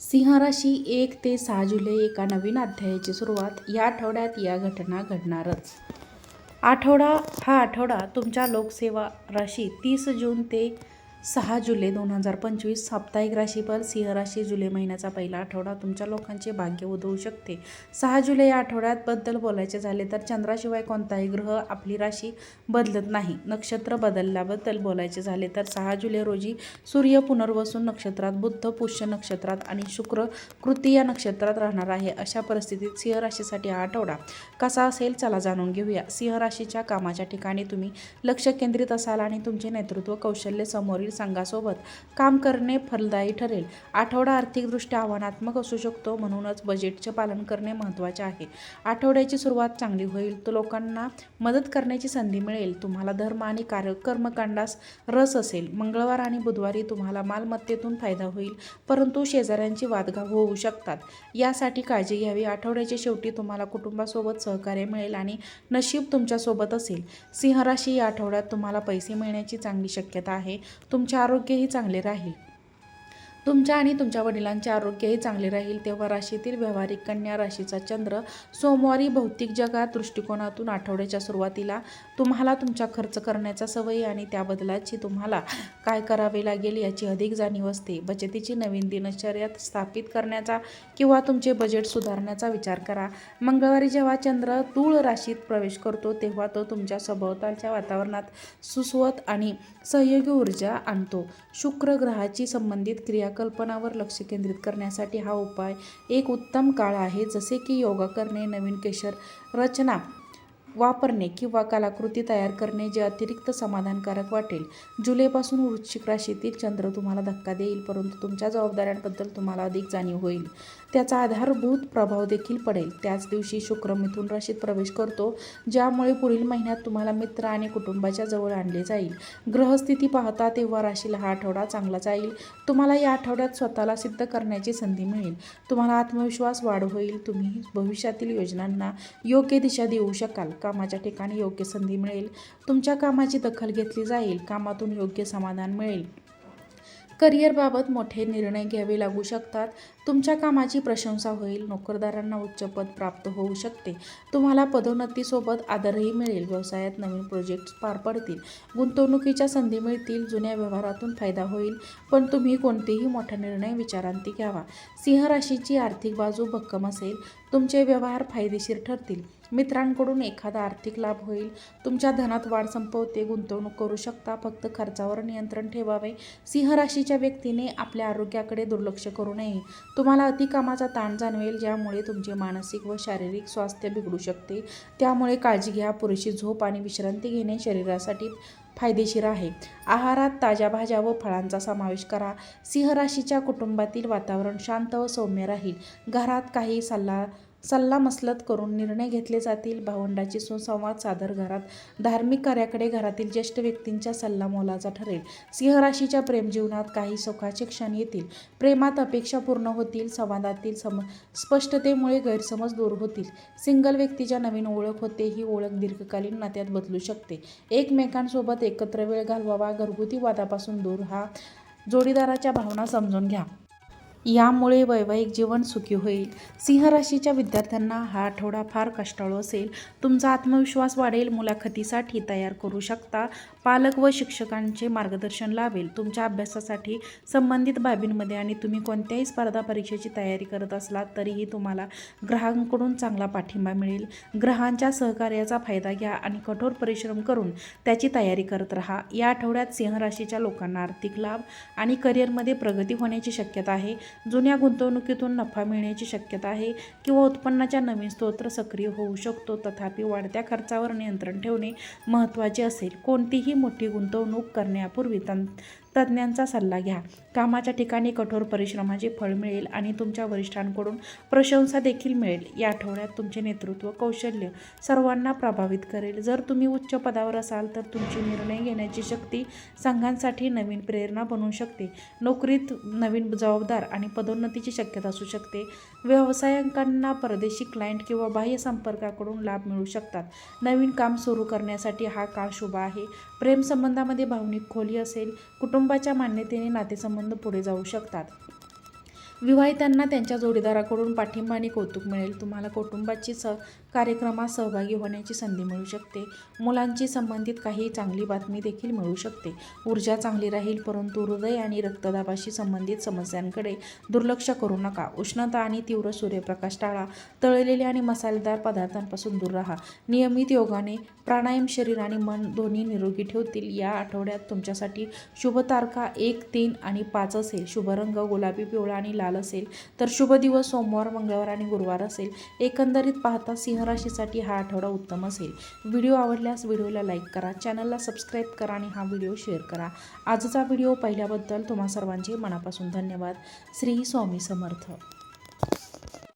सिंह राशी एक ते सहा जुलै एका नवीन अध्यायाची सुरुवात या आठवड्यात या घटना घडणारच. आठवडा हा आठवडा तुमच्या लोकसेवा राशी तीस जून ते सहा जुलै दोन हजार पंचवीस साप्ताहिक राशीफल सिंह राशी जुलै महिन्याचा पहिला आठवडा तुमच्या लोकांचे भाग्य उधळू शकते. सहा जुलै या आठवड्यात बद्दल बोलायचे झाले तर चंद्राशिवाय कोणताही ग्रह आपली राशी बदलत नाही. नक्षत्र बदलल्याबद्दल बोलायचे झाले तर सहा जुलै रोजी सूर्य पुनर्वसून नक्षत्रात बुद्ध पुष्य नक्षत्रात आणि शुक्र कृती या नक्षत्रात राहणार आहे. अशा परिस्थितीत सिंह राशीसाठी हा आठवडा कसा असेल चला जाणून घेऊया. सिंह राशीच्या कामाच्या ठिकाणी तुम्ही लक्ष केंद्रित असाल आणि तुमचे नेतृत्व कौशल्य समोरील संघासोबत काम करणे फलदायी ठरेल. आठवडा आर्थिकदृष्ट्या आव्हानात्मक असू शकतो म्हणूनच बजेटचे पालन करणे महत्त्वाचे आहे. आठवड्याची सुरुवात चांगली होईल तर लोकांना मदत करण्याची संधी मिळेल तुम्हाला धर्म आणि कार्य कर्मकांडास रस असेल. मंगळवार आणि बुधवारी तुम्हाला मालमत्तेतून फायदा होईल परंतु शेजाऱ्यांची वादघाव होऊ शकतात. यासाठी काळजी घ्यावी. आठवड्याच्या शेवटी तुम्हाला कुटुंबासोबत सहकार्य मिळेल आणि नशीब तुमच्यासोबत असेल. सिंहराशी या आठवड्यात तुम्हाला पैसे मिळण्याची चांगली शक्यता आहे. तुमचे आरोग्यही चांगले राहील. तुमच्या आणि तुमच्या वडिलांचे आरोग्यही चांगले राहील. तेव्हा राशीतील व्यावहारिक कन्या राशीचा चंद्र सोमवारी भौतिक जगात दृष्टिकोनातून आठवड्याच्या सुरुवातीला तुम्हाला तुमचा खर्च करण्याचा सवयी आणि त्या बदलाची तुम्हाला काय करावे लागेल याची अधिक जाणीव असते. बचतीची नवीन दिनचर्या स्थापित करण्याचा किंवा तुमचे बजेट सुधारण्याचा विचार करा. मंगळवारी जेव्हा चंद्र तूळ राशीत प्रवेश करतो तेव्हा तो तुमच्या सभोवतालच्या वातावरणात सुस्वत आणि सहयोगी ऊर्जा आणतो. शुक्र ग्रहाची संबंधित क्रियाकल्पनावर लक्ष केंद्रित करण्यासाठी हा उपाय एक उत्तम काळ आहे. जसे की योगा करणे नवीन केशर रचना वापरणे किंवा कलाकृती तयार करणे जे अतिरिक्त समाधानकारक वाटेल. जुलैपासून वृश्चिक राशीतील चंद्र तुम्हाला धक्का देईल परंतु तुमच्या जबाबदाऱ्यांबद्दल तुम्हाला अधिक जाणीव होईल. त्याचा आधारभूत प्रभाव देखील पडेल. त्याच दिवशी शुक्र मिथुन राशीत प्रवेश करतो ज्यामुळे पुढील महिन्यात तुम्हाला मित्र आणि कुटुंबाच्या जवळ आणले जाईल. ग्रहस्थिती पाहता तेव्हा राशीला हा आठवडा चांगला जाईल. तुम्हाला या आठवड्यात स्वतःला सिद्ध करण्याची संधी मिळेल. तुम्हाला आत्मविश्वास वाढ होईल. तुम्ही भविष्यातील योजनांना योग्य दिशा देऊ शकाल. कामाच्या ठिकाणी योग्य संधी मिळेल. तुमच्या कामाची दखल घेतली जाईल. कामातून योग्य समाधान मिळेल. करिअरबाबत मोठे निर्णय घ्यावे लागू शकतात. तुमच्या कामाची प्रशंसा होईल. नोकरदारांना उच्च पद प्राप्त होऊ शकते. तुम्हाला पदोन्नतीसोबत आदरही मिळेल. व्यवसायात नवीन प्रोजेक्ट्स पार पडतील. गुंतवणुकीच्या संधी मिळतील. जुन्या व्यवहारातून फायदा होईल. पण तुम्ही कोणतेही मोठा निर्णय विचारांती घ्यावा. सिंह राशीची आर्थिक बाजू भक्कम असेल. तुमचे व्यवहार फायदेशीर ठरतील. मित्रांकडून एखादा आर्थिक लाभ होईल. तुमच्या धनात वाढ संपवते गुंतवणूक करू शकता फक्त खर्चावर नियंत्रण ठेवावे. सिंह राशीच्या व्यक्तीने आपल्या आरोग्याकडे दुर्लक्ष करू नये. तुम्हाला अतिकामाचा ताण जाणवेल ज्यामुळे तुमचे मानसिक व शारीरिक स्वास्थ्य बिघडू शकते. त्यामुळे काळजी घ्या पुरेशी झोप आणि विश्रांती घेणे शरीरासाठी फायदेशीर आहे. आहारात ताज्या भाज्या व फळांचा समावेश करा. सिंह राशीच्या कुटुंबातील वातावरण शांत व सौम्य राहील. घरात काही सल्ला सल्लामसलत करून निर्णय घेतले जातील. भावंडाची सुसंवाद सादर घरात. धार्मिक कार्याकडे घरातील ज्येष्ठ व्यक्तींच्या सल्ला मोलाचा ठरेल. सिंहराशीच्या प्रेमजीवनात काही सुखाचे क्षण येतील. प्रेमात अपेक्षा पूर्ण होतील. संवादातील सम स्पष्टतेमुळे गैरसमज दूर होतील. सिंगल व्यक्तीच्या नवीन ओळख होते. ही ओळख दीर्घकालीन नात्यात बदलू शकते. एकमेकांसोबत एकत्र वेळ घालवावा. घरगुती वादापासून दूर हा जोडीदाराच्या भावना समजून घ्या. यामुळे वैवाहिक जीवन सुखी होईल. सिंह राशीच्या विद्यार्थ्यांना हा आठवडा फार कष्टाळू असेल. तुमचा आत्मविश्वास वाढेल मुलाखतीसाठी तयार करू शकता. पालक व शिक्षकांचे मार्गदर्शन लाभेल तुमच्या अभ्यासासाठी संबंधित बाबींमध्ये आणि तुम्ही कोणत्याही स्पर्धा परीक्षेची तयारी करत असलात तरीही तुम्हाला ग्रहांकडून चांगला पाठिंबा मिळेल. ग्रहांच्या सहकार्याचा फायदा घ्या आणि कठोर परिश्रम करून त्याची तयारी करत राहा. या आठवड्यात सिंह राशीच्या लोकांना आर्थिक लाभ आणि करिअरमध्ये प्रगती होण्याची शक्यता आहे. जुन्या गुंतवणुकीतून नफा मिळण्याची शक्यता आहे किंवा उत्पन्नाच्या नवीन स्तोत्र सक्रिय होऊ शकतो. तथापि वाढत्या खर्चावर नियंत्रण ठेवणे महत्त्वाचे असेल. कोणतीही मोठी गुंतवणूक करण्यापूर्वी तं तज्ज्ञांचा सल्ला घ्या. कामाच्या ठिकाणी कठोर परिश्रमाचे फळ मिळेल आणि तुमच्या वरिष्ठांकडून प्रशंसा देखील मिळेल. या आठवड्यात तुमचे नेतृत्व कौशल्य सर्वांना प्रभावित करेल. जर तुम्ही उच्च पदावर असाल तर तुमची निर्णय घेण्याची शक्ती संघांसाठी नवीन प्रेरणा बनवू शकते. नोकरीत नवीन जबाबदार आणि पदोन्नतीची शक्यता असू शकते. व्यावसायिकांना परदेशी क्लायंट किंवा बाह्य संपर्काकडून लाभ मिळू शकतात. नवीन काम सुरू करण्यासाठी हा काळ शुभ आहे. प्रेमसंबंधामध्ये भावनिक खोली असेल कुटुंब कुटुंबाच्या मान्यतेने नातेसंबंध पुढे जाऊ शकतात. विवाहितांना त्यांच्या जोडीदाराकडून पाठिंबा आणि कौतुक मिळेल. तुम्हाला कुटुंबाची स कार्यक्रमात सहभागी होण्याची संधी मिळू शकते. मुलांची संबंधित काही चांगली बातमी देखील मिळू शकते. ऊर्जा चांगली राहील परंतु हृदय आणि रक्तदाबाशी संबंधित समस्यांकडे दुर्लक्ष करू नका. उष्णता आणि तीव्र सूर्यप्रकाश टाळा. तळलेले आणि मसालेदार पदार्थांपासून दूर राहा. नियमित योगाने प्राणायाम शरीर आणि मन दोन्ही निरोगी ठेवतील. या आठवड्यात तुमच्यासाठी शुभ तारखा एक तीन आणि पाच असेल. शुभ रंग गुलाबी पिवळा आणि लाल असेल तर शुभ दिवस सोमवार मंगळवार आणि गुरुवार असेल. एकंदरीत पाहता सिंहराशीसाठी हा आठवडा उत्तम असेल. व्हिडिओ आवडल्यास व्हिडिओला लाईक करा चॅनलला सबस्क्राईब करा आणि हा व्हिडिओ शेअर करा. आजचा व्हिडिओ पाहिल्याबद्दल तुम्हा सर्वांचे मनापासून धन्यवाद. श्री स्वामी समर्थ.